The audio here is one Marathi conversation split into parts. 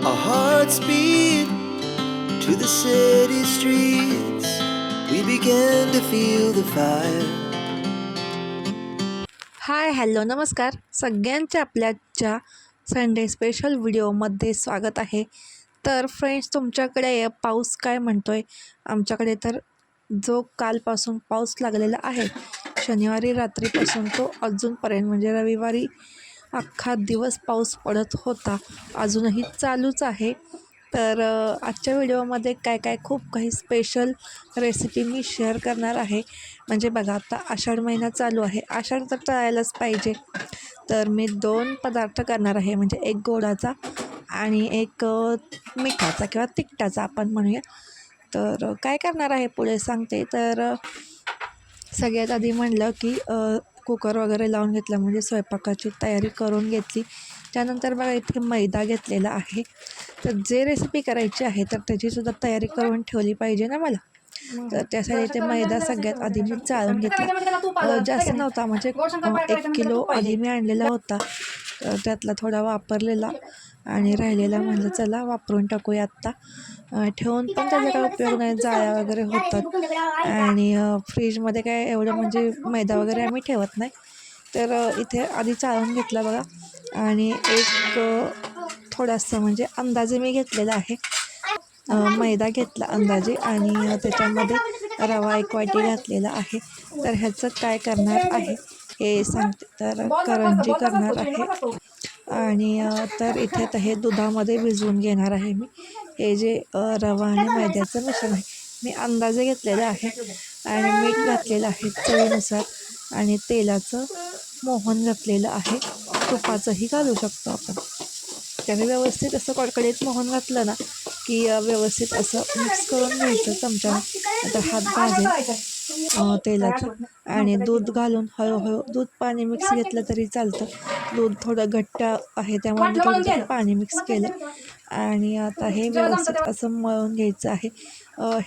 Our hearts beat to the city streets. We began to feel the fire. Hi hello नमस्कार सगळ्यांच्या आपल्याच्या संडे स्पेशल व्हिडिओमध्ये स्वागत आहे तर फ्रेंड्स तुमच्याकडे पाऊस काय म्हणतो आहे आमच्याकडे तर जो कालपासून पाऊस लागलेला आहे शनिवारी रात्रीपासून तो अजूनपर्यंत म्हणजे रविवारी अख्खा दिवस पाऊस पडत होता. अजूनही चालूच आहे. तर आजच्या व्हिडिओमध्ये काय काय खूप काही स्पेशल रेसिपी मी शेअर करणार आहे. म्हणजे बघा आता आषाढ महिना चालू आहे. आषाढ तर टळायलाच पाहिजे. तर मी दोन पदार्थ करणार आहे. म्हणजे एक गोडाचा आणि एक मिठाचा किंवा तिखटाचा आपण म्हणूया. तर काय करणार आहे पुढे सांगते. तर सगळ्यात आधी म्हणलं की कुकर वगैरे लावून घेतला म्हणजे स्वयंपाकाची तयारी करून घेतली. त्यानंतर बघा इथे मैदा घेतलेला आहे. तर जे रेसिपी करायची आहे तर त्याचीसुद्धा तयारी करून ठेवली पाहिजे ना मला. तर त्यासाठी ते मैदा सगळ्यात आधी मी चाळून घेतला. जास्त नव्हता म्हणजे एक किलो आधी मी आणलेला होता. तर त्यातला थोडा वापरलेला आणि राहिलेला म्हणलं चला वापरून टाकूया आत्ता. ठेवून पण त्याचा काय उपयोग नाही जाळ्या वगैरे होतात. आणि फ्रीजमध्ये काय एवढं म्हणजे मैदा वगैरे आम्ही ठेवत नाही. तर इथे आधी चाळून घेतला बघा. आणि एक थोडासा म्हणजे अंदाजे मी घेतलेला आहे. मैदा घेतला अंदाजे आणि त्याच्यामध्ये रवा एक वाटी घातलेला आहे. तर ह्याचं काय करणार आहे? हे सांगते. तर करंजी करणार आहे आणि तर इथे तर हे दुधामध्ये भिजवून घेणार आहे मी. हे जे रवा आणि मैद्याचं मिश्रण आहे. मी अंदाजे घेतलेलं आहे आणि मीठ घातलेलं आहे चवीनुसार. आणि तेलाचं मोहन घातलेलं आहे. तुपाचंही घालू शकतो आपण. त्याने व्यवस्थित असं कडकडीत मोहन घातलं ना की व्यवस्थित असं मिक्स करून घ्यायचं चमच्याने. आता हात भाजेल. तेलाचं आणि दूध घालून हळूहळू दूध पाणी मिक्स घेतलं तरी चालतं. दूध थोडं घट्ट आहे त्यामुळे मी थोडं पाणी मिक्स केलं. आणि आता हे व्यवस्थित असं मळून घ्यायचं आहे.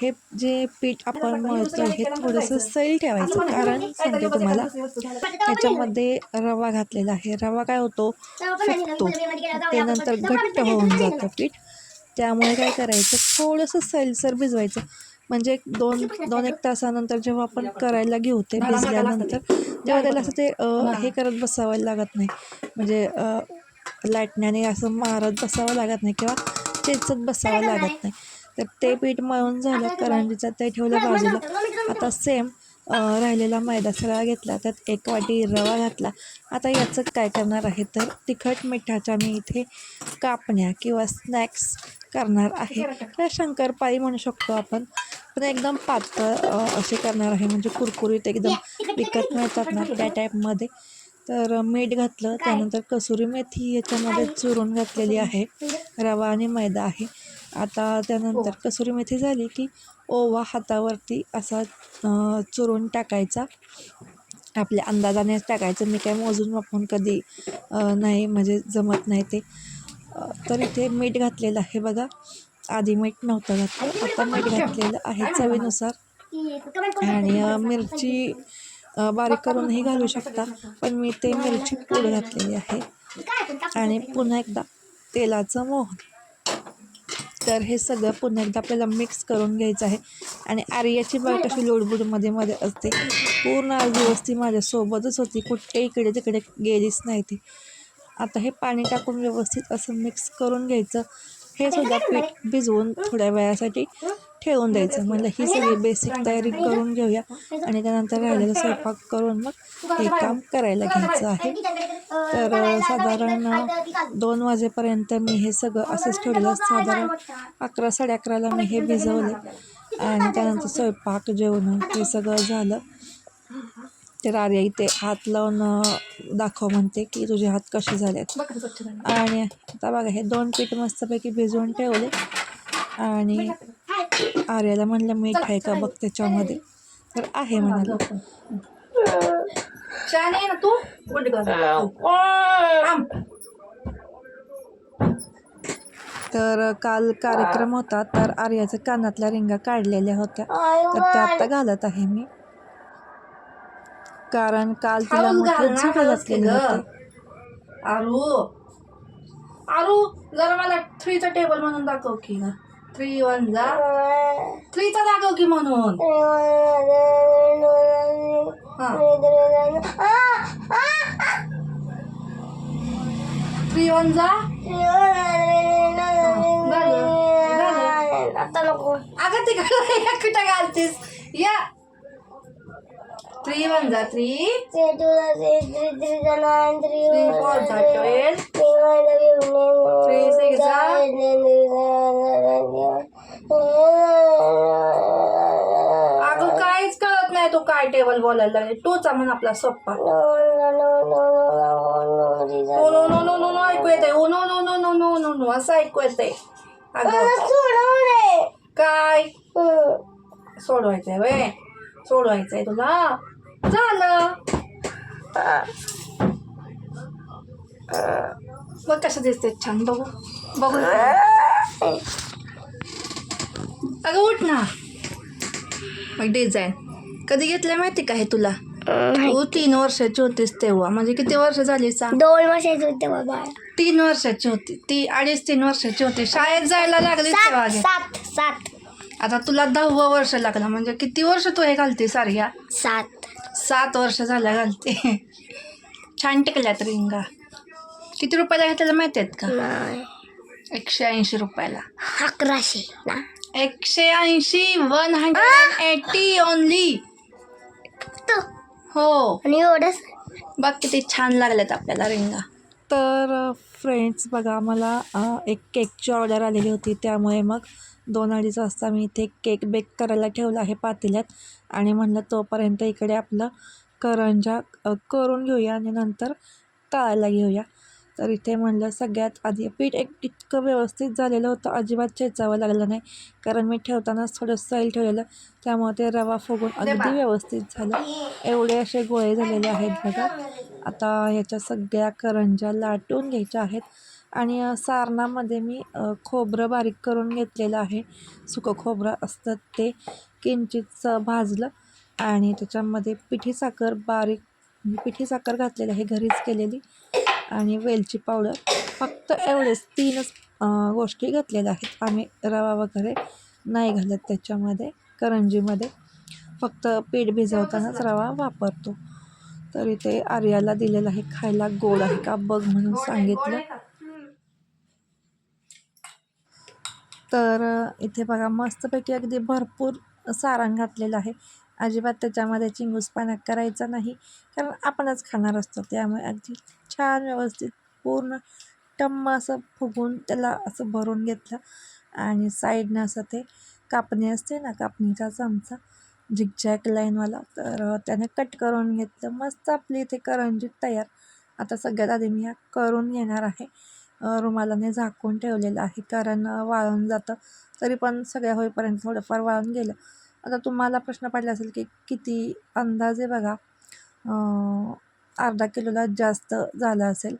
हे जे पीठ आपण मळतो हे थोडंसं सैल ठेवायचं कारण सांगते तुम्हाला त्याच्यामध्ये रवा घातलेला आहे. रवा काय होतो फेकतो ते नंतर घट्ट होऊन जातं पीठ. त्यामुळे काय करायचं थोडंसं सैलसर भिजवायचं. म्हणजे एक दोन दोन एक तासानंतर जेव्हा आपण करायला घेऊ ते भिजल्यानंतर तेव्हा त्याला असं ते हे करत बसावं लागत नाही. म्हणजे लाटण्याने असं मारत बसावं लागत नाही किंवा चेचत बसावं लागत नाही. तर ते पीठ मळून झालं करंजीचं ते ठेवलं बाजूला. आता सेम राहिलेला मैदा सगळा घेतला त्यात एक वाटी रवा घातला. आता याचं काय करणार आहे तर तिखट मिठाच्या मी इथे कापण्या किंवा स्नॅक्स करणार आहे. तर शंकरपाळी म्हणू शकतो आपण. पण एकदम पातळ असे करणार आहे. म्हणजे कुरकुरीत एकदम विकत मिळतात ना त्या टाईपमध्ये तर मीठ घातलं त्यानंतर कसुरी मेथी याच्यामध्ये चुरून घातलेली आहे. रवा आणि मैदा आहे. आता त्यानंतर कसुरी मेथी झाली की ओवा हातावरती असा चुरून टाकायचा. आपल्या अंदाजाने टाकायचं. मी काय मोजून वापरून कधी नाही म्हणजे जमत नाही ते. तर इथे मीठ घातलेलं आहे बघा. आधी मीठ नव्हतं घातलं. आता मीठ घातलेलं आहे चवीनुसार. आणि मिरची बारीक करूनही घालू शकता. पण मी ते मिरची पूड घातलेली आहे. आणि पुन्हा एकदा तेलाचं मोहन. तर हे सगळं पुन्हा एकदा आपल्याला मिक्स करून घ्यायचं आहे. आणि आर्याची बाग कशी लोडबुडमध्ये मध्ये असते. पूर्ण आज दिवस ती माझ्यासोबतच होती. कुठे इकडे तिकडे गेलीच नाही ती. आता हे पाणी टाकून व्यवस्थित असं मिक्स करून घ्यायचं. हे सुद्धा पीठ भिजवून थोड्या वेळासाठी ठेवून द्यायचं. म्हणलं ही सगळी बेसिक तयारी करून घेऊया आणि त्यानंतर राहिलेला स्वयंपाक करून मग हे काम करायला घ्यायचं आहे. तर साधारण दोन वाजेपर्यंत मी हे सगळं असंच ठेवलेलं साधारण अकरा साडे अकराला मी हे भिजवले आणि त्यानंतर स्वयंपाक जेवण हे सगळं झालं. तर आर्या इथे हात लावून दाखव म्हणते की तुझे हात कसे झालेत. आणि आता बघा हे दोन पीठ मस्तपैकी भिजवून ठेवले. आणि आर्याला म्हणलं मीठ आहे का बघ त्याच्यामध्ये तर आहे म्हणाला. ना तू. तर काल कार्यक्रम होता तर आर्याच्या कानातल्या रिंगा काढलेल्या होत्या. तर त्या आता घालत आहे मी. कारण काल तिला हळूच घाल मोठे ना, घातलेले ग. होते. आरू. आरू जरा मला थ्रीचा टेबल म्हणून दाखव की ग. थ्री वन जा. थ्रीचा दाखव की म्हणून. हा. थ्री वन जा. आता नको. अगं तिकडे या. थ्री वन जा थ्री थ्री फोर जा ट्वेल्व थ्री सिक्स जा अगं काहीच कळत नाही तू काय टेबल बोलायला लागले टूचा म्हण आपला सोप्पा no no no no no no ऐकू येते ओ no no no no no no no असं ऐकू येते अगं काय सोडवायचंय वे सोडवायचंय तुला झालं. बघ कसं दिसते छान बघू बघू अगं उठ ना. मग डिझाईन कधी घेतलं माहिती का हे तुला? तू तीन वर्षाची होतीस तेव्हा. म्हणजे किती वर्ष झाली सांग दोन वर्षाचे होते बाबा तीन वर्षाची होती. ती अडीच तीन वर्षाची होती. शाळेत जायला लागली तेव्हा घे. सात सात. आता तुला दहावं वर्ष लागलं. म्हणजे किती वर्ष तू हे घालते सारख्या? सात. सात वर्ष झाल्या घालते. छान टिकल्यात रिंगा. किती रुपयाला घेतलेलं माहिती आहेत का एकशे ऐंशी रुपयाला. अकराशे ना. एकशे ऐंशी वन हंड्रेड एटी ओनली. तो हो. आणि एवढंच. बघ किती छान लागल्यात आपल्याला रिंगा. तर फ्रेंड्स बघा मला एक केकची ऑर्डर आलेली होती. त्यामुळे मग दोन अडीच वाजता मी इथे केक बेक करायला ठेवला आहे पातेल्यात आणि म्हणलं तोपर्यंत इकडे आपलं करंजा करून घेऊया आणि नंतर तळायला घेऊया. तर इथे म्हणलं सगळ्यात आधी पीठ एक इतकं व्यवस्थित झालेलं होतं अजिबात चेचावं लागलं नाही. कारण मी ठेवतानाच थोडं सैल ठेवलेलं त्यामुळे ते रवा फुगून अगदी व्यवस्थित झालं. एवढे असे गोळे झालेले आहेत बघा. आता ह्याच्या सगळ्या करंज्या लाटून घ्यायच्या आहेत. आणि सारणामध्ये मी खोबरं बारीक करून घेतलेलं आहे. सुकं खोबरं असतं ते किंचितचं भाजलं आणि त्याच्यामध्ये पिठी साखर बारीक पिठी साखर घातलेली आहे घरीच केलेली आणि वेलची पावडर. फक्त एवढेच तीनच गोष्टी घातलेल्या आहेत. आम्ही रवा वगैरे नाही घालत त्याच्यामध्ये करंजीमध्ये. फक्त पीठ भिजवतानाच रवा वापरतो. तर इथे आर्याला दिलेलं आहे खायला गोड आहे का बघ म्हणून सांगितलं. तर इथे बघा मस्तपैकी अगदी भरपूर सारण घातलेलं आहे. अजिबात त्याच्यामध्ये चिंगूसपणा करायचा नाही. कारण आपणच खाणार असतो. त्यामुळे अगदी छान व्यवस्थित पूर्ण टम्म असं फुगून त्याला असं भरून घेतलं. आणि साईडनं असं ते कापणी असते ना कापणीचा चमचा झिगझॅग लाईनवाला. तर त्याने कट करून घेतलं. मस्त आपली इथे करंजी तयार. आता सगळ्यात आधी मी करून घेणार आहे. रुमालाने झाकून ठेवलेलं आहे. कारण वाळून जातं. तरी पण सगळ्या होईपर्यंत थोडंफार वाळून गेलं. आता तुम्हाला प्रश्न पडला असेल की किती अंदाजे बघा? अर्धा किलोला जास्त झालं असेल.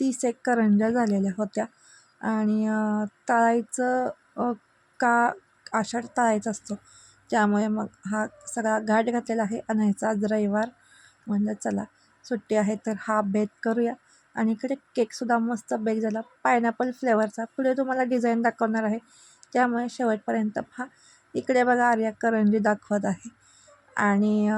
तीस एक करंज्या झालेल्या होत्या. आणि तळायचं का आषाढ तळायचा असतो. त्यामुळे मग हा सगळा घाट घातलेला आहे. आणायचा आज रविवार. म्हणलं चला सुट्टी आहे तर हा बेत करूया. आणि इकडे केकसुद्धा मस्त बेक झाला. पायनॅपल फ्लेवरचा पुढे तुम्हाला डिझाईन दाखवणार आहे. त्यामुळे शेवटपर्यंत पहा. इकडे बघा आर्या करंजी दाखवत आहे. आणि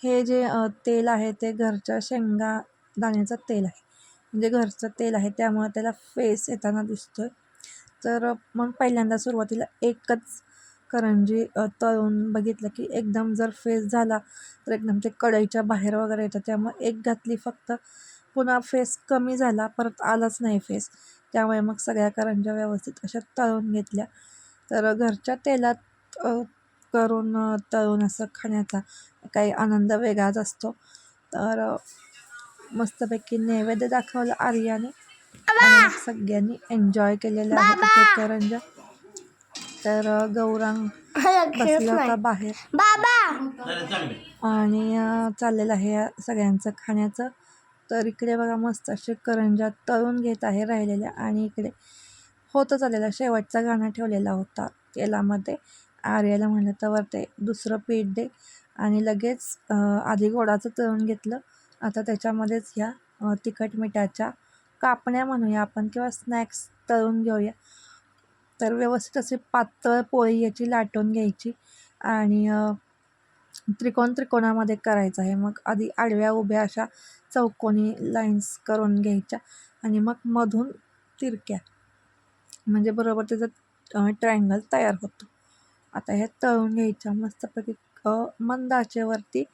हे जे तेल आहे ते घरच्या शेंगा दाण्याचं तेल आहे. म्हणजे घरचं तेल आहे. त्यामुळे त्याला फेस येताना दिसतोय. तर मग पहिल्यांदा सुरुवातीला एकच करंजी तळून बघितलं की एकदम जर फेस झाला तर एकदम ते कढईच्या बाहेर वगैरे येतं त्यामुळे एक घातली फक्त पुन्हा फेस कमी झाला परत आलाच नाही फेस. त्यामुळे मग सगळ्या करंज्या व्यवस्थित अशा तळून घेतल्या. तर घरच्या तेलात करून तळून असं खाण्याचा काही आनंद वेगळाच असतो. तर मस्तपैकी नैवेद्य दाखवलं आर्याने. सगळ्यांनी एन्जॉय केलेलं आहे करंजा तर गौरांग बसला होता बाहेर. बाबा! आणि चाललेलं आहे या सगळ्यांचं खाण्याचं. तर इकडे बघा मस्त असे करंजा तळून घेत आहे राहिलेल्या. आणि इकडे होतं चाललेला शेवटचा गाणं ठेवलेला होता तेलामध्ये. आर्याला म्हणलं तर ते दुसरं पीठ दे. आणि लगेच आधी गोडाचं तळून घेतलं. आता त्याच्यामध्येच ह्या तिखट मिठाच्या कापण्या म्हणूया आपण किंवा स्नॅक्स तळून घेऊया. तर व्यवस्थित असे पातळ पोळी याची लाटून घ्यायची आणि त्रिकोण त्रिकोणामध्ये करायचं आहे. मग आधी आडव्या उभ्या अशा चौकोनी लाईन्स करून घ्यायच्या आणि मग मधून तिरक्या म्हणजे बरोबर त्याचा ट्रायंगल तयार होतो. आता ह्या तळून घ्यायच्या. मस्तपैकी मंदाचेवरती मंद आचेवरती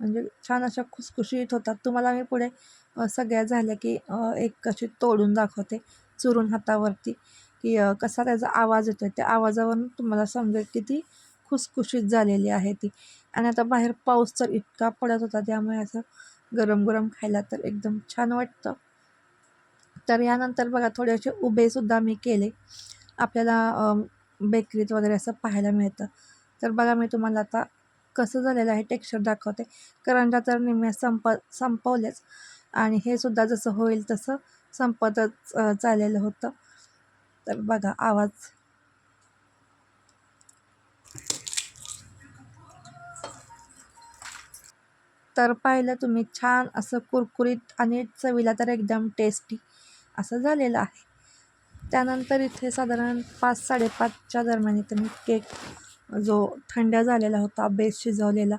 म्हणजे छान अशा खुसखुशीत होतात. तुम्हाला मी पुढे सगळ्या झाल्या की एक कशी तोडून दाखवते. चुरून हातावरती. की कसा त्याचा आवाज येतो आहे त्या आवाजावरून तुम्हाला समजेल की ती खुसखुशीत झालेली आहे ती. आणि आता बाहेर पाऊस तर इतका पडत होता त्यामुळे असं गरम गरम खायला तर एकदम छान वाटतं. तर यानंतर बघा थोडेसे उभेसुद्धा मी केले. आपल्याला बेकरीत वगैरे असं पाहायला मिळतं. तर बघा मी तुम्हाला आता कसं झालेलं आहे टेक्स्चर दाखवते. करंजा तर निम्म्या संप संपवलेच. आणि हे सुद्धा जसं होईल तसं संपतच चाललेलं होतं. तर बघा आवाज. तर पाहिलं तुम्ही छान असं कुरकुरीत आणि चवीला तर एकदम टेस्टी असं झालेलं आहे. त्यानंतर इथे साधारण पाच साडेपाचच्या दरम्यान इथे मी केक जो थंड झालेला होता बेस शिजवलेला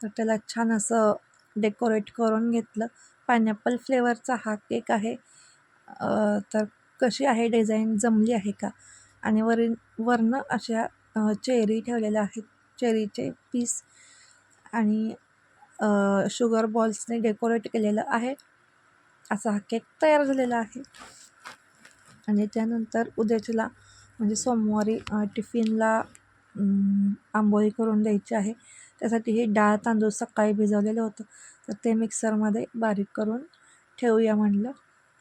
तर त्याला छान असं डेकोरेट करून घेतलं. पायनॅपल फ्लेवरचा हा केक आहे. तर कशी आहे डिझाईन? जमली आहे का? आणि वरील वरनं अशा चेरी ठेवलेल्या आहेत. चेरीचे पीस आणि शुगर बॉल्सने डेकोरेट केलेलं आहे. असा हा केक तयार झालेला आहे. आणि त्यानंतर उद्याच्याला म्हणजे सोमवारी टिफिनला आंबोळी करून द्यायची आहे. त्यासाठी हे डाळ तांदूळ सकाळी भिजवलेलं होतं. तर ते मिक्सरमध्ये बारीक करून ठेवूया म्हणलं.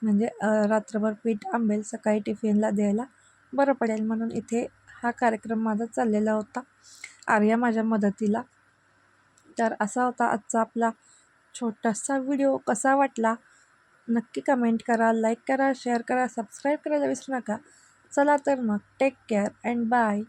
म्हणजे रात्रभर पीठ आंबेल सकाळी टिफिनला द्यायला बरं पडेल. म्हणून इथे हा कार्यक्रम माझा चाललेला होता. आर्या माझ्या मदतीला. तर असा होता आजचा आपला छोटासा व्हिडिओ. कसा वाटला? नक्की कमेंट करा लाईक करा शेअर करा सबस्क्राईब करायला विसरू नका. चला तर मग टेक केअर अँड बाय